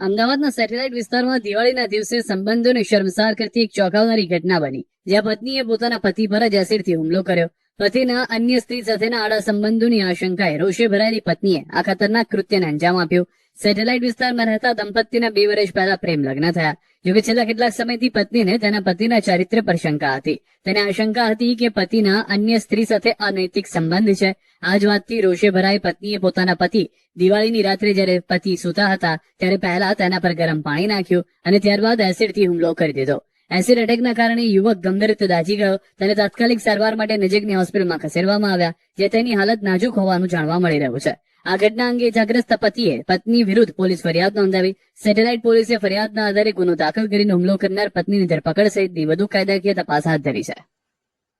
અમદાવાદના સેટેલાઇટ વિસ્તારમાં દિવાળીના દિવસે સંબંધોને શર્મસાર કરતી એક ચોંકાવનારી ઘટના બની. જ્યાં પત્નીએ પોતાના પતિ પર જ એસિડથી હુમલો કર્યો. પતિના અન્ય સ્ત્રી સાથેના આડા સંબંધોની આશંકાએ રોષે ભરાયેલી પત્નીએ આ ખતરનાક કૃત્યને અંજામ આપ્યો. સેટેલાઇટ વિસ્તારમાં રહેતા દંપતીના બે વર્ષ પહેલા પ્રેમ લગ્ન થયા. જોકે છેલ્લા કેટલાક સમયથી પત્નીને તેના પતિના ચારિત્ર્ય પર શંકા હતી. તેને આશંકા હતી કે પતિના અન્ય સ્ત્રી સાથે અનૈતિક સંબંધ છે. આ જ વાતથી રોષે ભરાઈ પત્નીએ પોતાના પતિ દિવાળીની રાત્રે જ્યારે પતિ સૂતા હતા, ત્યારે પહેલા તેના પર ગરમ પાણી નાખ્યું અને ત્યારબાદ એસિડથી હુમલો કરી દીધો. એસિડ એટેકના કારણે યુવક ગંભીર રીતે દાઝી ગયો. તેને તાત્કાલિક સારવાર માટે નજીકની હોસ્પિટલમાં ખસેડવામાં આવ્યા, જે તેની હાલત નાજુક હોવાનું જાણવા મળી રહ્યું છે. આ ઘટના અંગે ઇજાગ્રસ્ત પતિએ પત્ની વિરુદ્ધ પોલીસ ફરિયાદ નોંધાવી. સેટેલાઇટ પોલીસે ફરિયાદના આધારે ગુનો દાખલ કરીને હુમલો કરનાર પત્નીની ધરપકડ સહિતની વધુ કાયદાકીય તપાસ હાથ ધરી છે.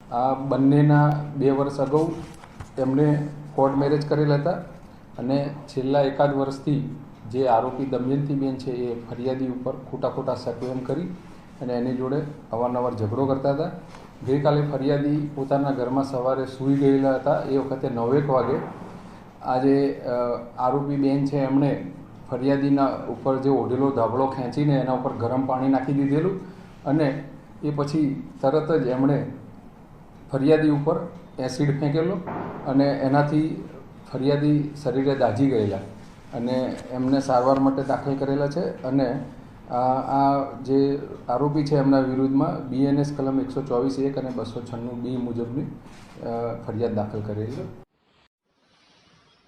આ બંનેના બે વર્ષ અગાઉ તેમણે કોર્ટ મેરેજ કરેલ હતા અને છેલ્લા એકાદ વર્ષથી જે આરોપી દમયંતીબેન છે એ ફરિયાદી ઉપર ખોટા ખોટા સકવેમ કરી અને એની જોડે અવારનવાર ઝઘડો કરતા હતા. ગઈકાલે ફરિયાદી પોતાના ઘરમાં સવારે સૂઈ ગયેલા હતા. એ વખતે નવેક વાગે આજે આરોપી બેન છે એમણે ફરિયાદીના ઉપર જે ઓઢેલો ધાબળો ખેંચીને એના ઉપર ગરમ પાણી નાખી દીધેલું અને એ પછી તરત જ એમણે ફરિયાદી ઉપર એસિડ ફેંકેલો અને એનાથી ફરિયાદી શરીરે દાઝી ગયેલા અને એમને સારવાર માટે દાખલ કરેલા છે અને આ જે આરોપી છે એમના વિરુદ્ધમાં બીએનએસ કલમ એકસો ચોવીસ એક અને બસો છન્નું બી મુજબની ફરિયાદ દાખલ કરેલી છે.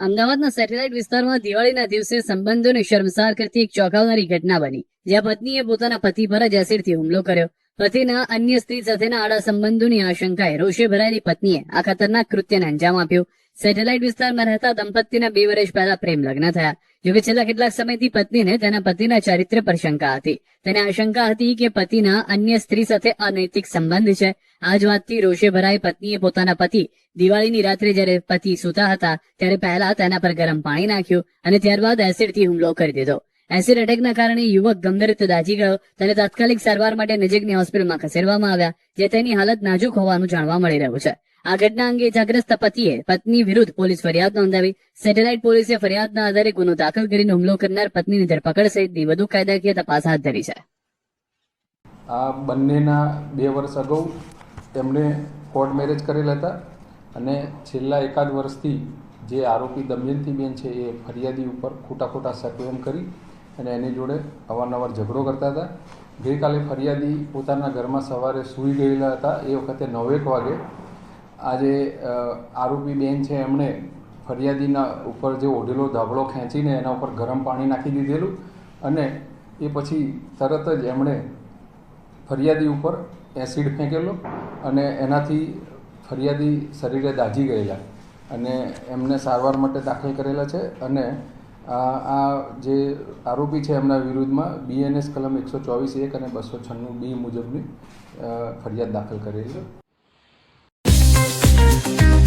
અમદાવાદના સેટેલાઇટ વિસ્તારમાં દિવાળીના દિવસે સંબંધોને શર્મસાર કરતી એક ચોંકાવનારી ઘટના બની, જ્યાં પત્નીએ પોતાના પતિ પર જ એસિડથી હુમલો કર્યો. પતિના અન્ય સ્ત્રી સાથેના આડા સંબંધોની આશંકાએ રોષે ભરાયેલી પત્નીએ આ ખતરનાક કૃત્યને અંજામ આપ્યો. સેટેલાઇટ વિસ્તારમાં રહેતા દંપતીના બે વર્ષ પહેલા પ્રેમ લગ્ન થયા. જોકે છેલ્લા કેટલાક સમયથી પત્નીને તેના પતિના ચારિત્ર્ય પર શંકા હતી. તેને આશંકા હતી કે પતિના અન્ય સ્ત્રી સાથે અનૈતિક સંબંધ છે. આ જ વાતથી રોષે ભરાઈ પત્નીએ પોતાના પતિ દિવાળીની રાત્રે જ્યારે પતિ સૂતા હતા, ત્યારે પહેલા તેના પર ગરમ પાણી નાખ્યું અને ત્યારબાદ એસિડથી હુમલો કરી દીધો. એસિડ એટેકના કારણે યુવક ગંભીર રીતે દાજી ગયો. તેને તાત્કાલિક સારવાર માટે નજીકની હોસ્પિટલમાં ખસેડવામાં આવ્યા, જે તેની હાલત નાજુક હોવાનું જાણવા મળી રહ્યું છે. આ ઘટના અંગે ઇજાગ્રસ્ત પતિએ પત્ની વિરુદ્ધ પોલીસ ફરિયાદ નોંધાવી. સેટેલાઇટ પોલીસે ફરિયાદના આધારે ગુનો દાખલ કરીને હુમલો કરનાર પત્નીની ધરપકડ સહિતની વધુ કાયદાકીય તપાસ હાથ ધરી છે. આ બંનેના બે વર્ષ અગાઉ તેમણે કોર્ટ મેરેજ કરેલા હતા અને છેલ્લા એકાદ વર્ષથી જે આરોપી દમયંતીબેન છે એ ફરિયાદી ઉપર ખોટા ખોટા સકવેમ કરી અને એની જોડે અવારનવાર ઝઘડો કરતા હતા. ગઈકાલે ફરિયાદી પોતાના ઘરમાં સવારે સૂઈ ગયેલા હતા. એ વખતે નવેક વાગે આજે આરોપી બેન છે એમણે ફરિયાદીના ઉપર જે ઓઢેલો ધાબળો ખેંચીને એના ઉપર ગરમ પાણી નાખી દીધેલું અને એ પછી તરત જ એમણે ફરિયાદી ઉપર એસિડ ફેંકેલો અને એનાથી ફરિયાદી શરીરે દાઝી ગયેલા અને એમને સારવાર માટે દાખલ કરેલા છે અને આ જે આરોપી છે એમના વિરુદ્ધમાં બીએનએસ કલમ એકસો ચોવીસ એક અને બસો છન્નું બી મુજબની ફરિયાદ દાખલ કરેલી છે. you